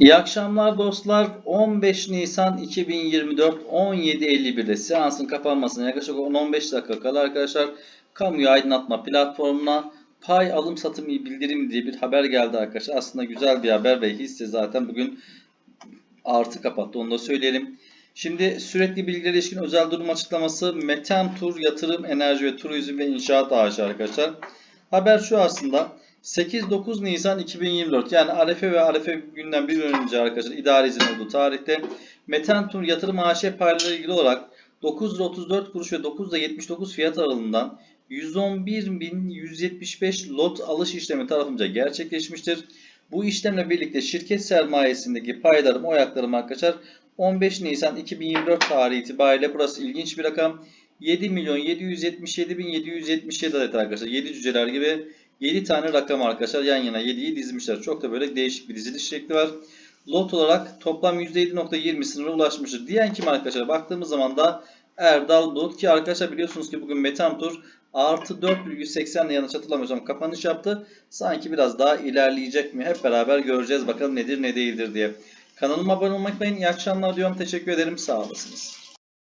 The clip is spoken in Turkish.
İyi akşamlar dostlar. 15 Nisan 2024 17.51'de seansın kapanmasına yaklaşık 10-15 dakika kala arkadaşlar kamuya aydınlatma platformuna pay alım satım bildirim diye bir haber geldi arkadaşlar. Aslında güzel bir haber ve hisse zaten bugün artı kapattı onu da söyleyelim. Şimdi sürekli bilgiler ilişkin özel durum açıklaması Metan Tur Yatırım Enerji ve Turizm ve İnşaat AŞ arkadaşlar. Haber şu aslında. 8-9 Nisan 2024 yani Arefe ve Arefe günden bir gün önce arkadaşlar idari izin olduğu tarihte Metentur yatırım AŞ paylarıyla ilgili olarak 9 lira 34 kuruş ve 9 lira 79 fiyat aralığından 111.175 lot alış işlemi tarafınca gerçekleşmiştir. Bu işlemle birlikte şirket sermayesindeki paylarım o ayaklarım arkadaşlar 15 Nisan 2024 tarihi itibariyle burası ilginç bir rakam. 7 milyon 777 bin 777 adet arkadaşlar. 7 cüceler gibi 7 tane rakam arkadaşlar yan yana 7'yi dizmişler. Çok da böyle değişik bir diziliş şekli var. Lot olarak toplam %7.20 sınırına ulaşmıştır. Diyen kim arkadaşlar? Baktığımız zaman da Erdal Bulut ki arkadaşlar biliyorsunuz ki bugün Metamtur artı 4,80 ile yanlış hatırlamıyorsam kapanış yaptı. Sanki biraz daha ilerleyecek mi? Hep beraber göreceğiz bakalım nedir ne değildir diye. Kanalıma abone olmayı unutmayın. İyi akşamlar diyorum. Teşekkür ederim. Sağ olasınız.